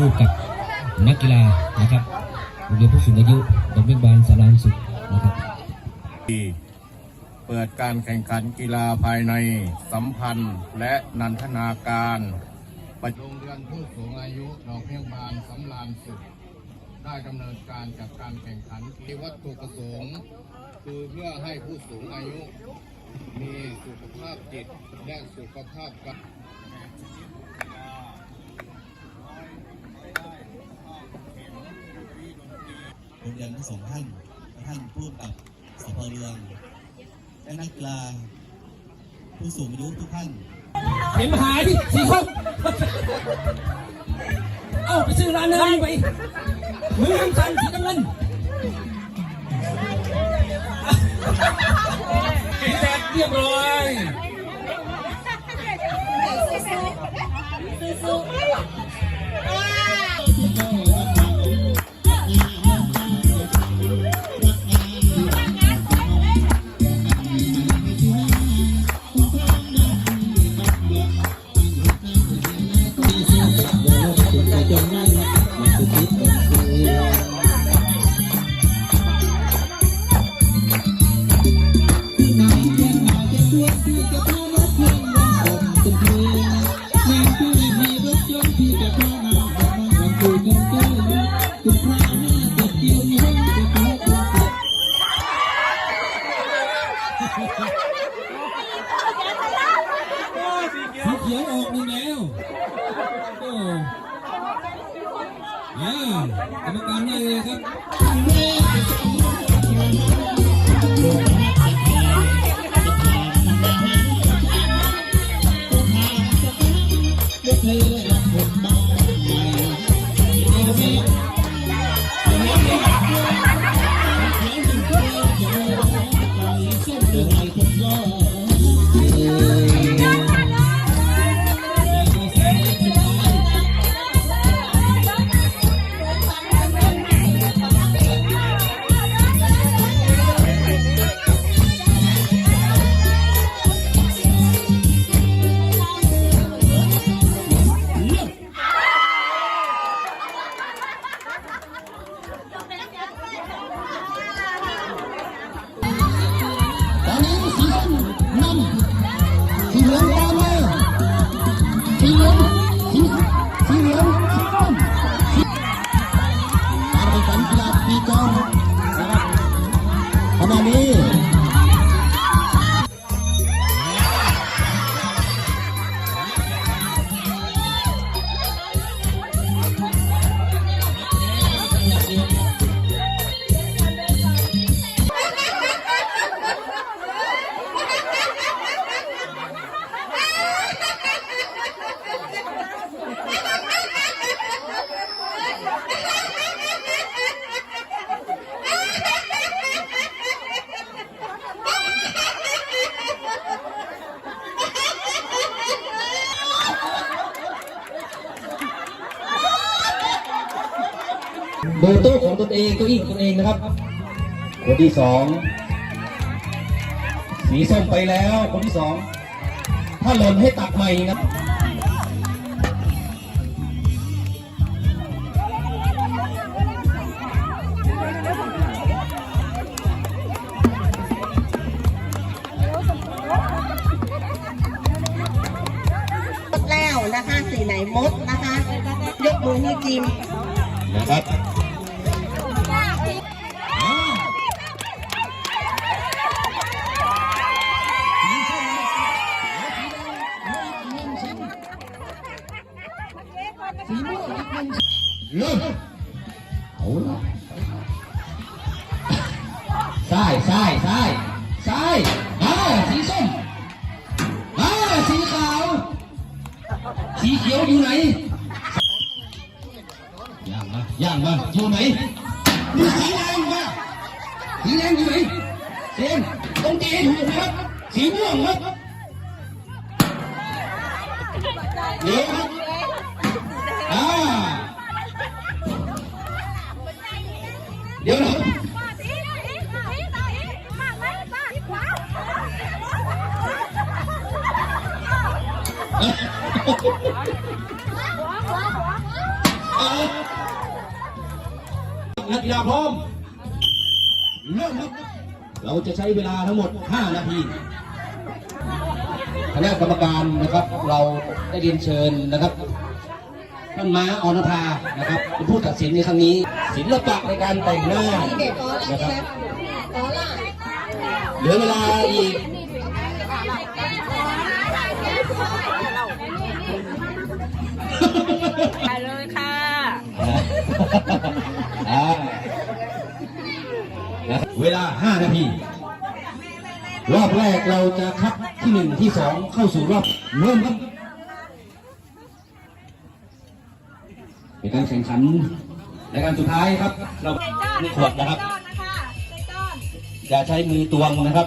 คู่กับนักกีฬานะครับโรงเรียนผู้สูงอายุโรงพยาบาลสารานสุขนะครับเปิดการแข่งขันกีฬาภายในสัมพันธ์และนันทนาการประโรงเรียนผู้สูงอายุโรงพยาบาลสำรานสุข ได้ดำเนินการจัดการแข่งขันที่วัตถุประสงค์ คือเพื่อให้ผู้สูงอายุ มีสุขภาพจิตและสุขภาพกาย โรงเรียนทั้งสองท่าน ท่านผู้กำกับสพเรืองและนักกีฬาผู้สูงอายุทุกท่านเห็นมาหาดิสีส้มเอ้าไปซื้อร้านเลยไปมือทำสันสีน้ำเงินแตกเรียบร้อยสี เขียวออกนี่แล้วโอ้อ่ากรรมการได้เลยครับต ณะนี้ เบอร์โต๊ะของตนเองเก้าอี้ของตนเองนะครับ คนที่สองสีส้มไปแล้วคนที่สองถ้าหล่นให้ตักใหม่นะมดแล้วนะคะ สีไหนมดนะคะ ยกมือนิ้วจิ้ม นะครับเริ่มเอาละซ้ายซ้ายซ้ายซ้ายอ่าสีส้มอ่าสีขาว สีเขียวอยู่ไหนย่าง มาย่างมาอยู่ไหนมีสีแดงมาสีแดงอยู่ กีฬาพร้อมเริ่มครับเราจะใช้เวลาทั้งหมด 5 นาทีคณะกรรมการนะครับ เราได้เรียนเชิญนะครับท่านม้าออนภานะครับเป็นผู้ตัดสินในครั้งนี้ ศิลปะในการแต่งหน้าเด็กต่อละนะครับต่อละเหลือเวลาอีก เวลา 5 นาที รอบแรกเราจะคัดที่1ที่2เข้าสู่รอบเริ่มครับเป็นการแข่งขันในการสุดท้ายครับ เรามีขวดนะครับอย่าใช้มือตวงนะครับ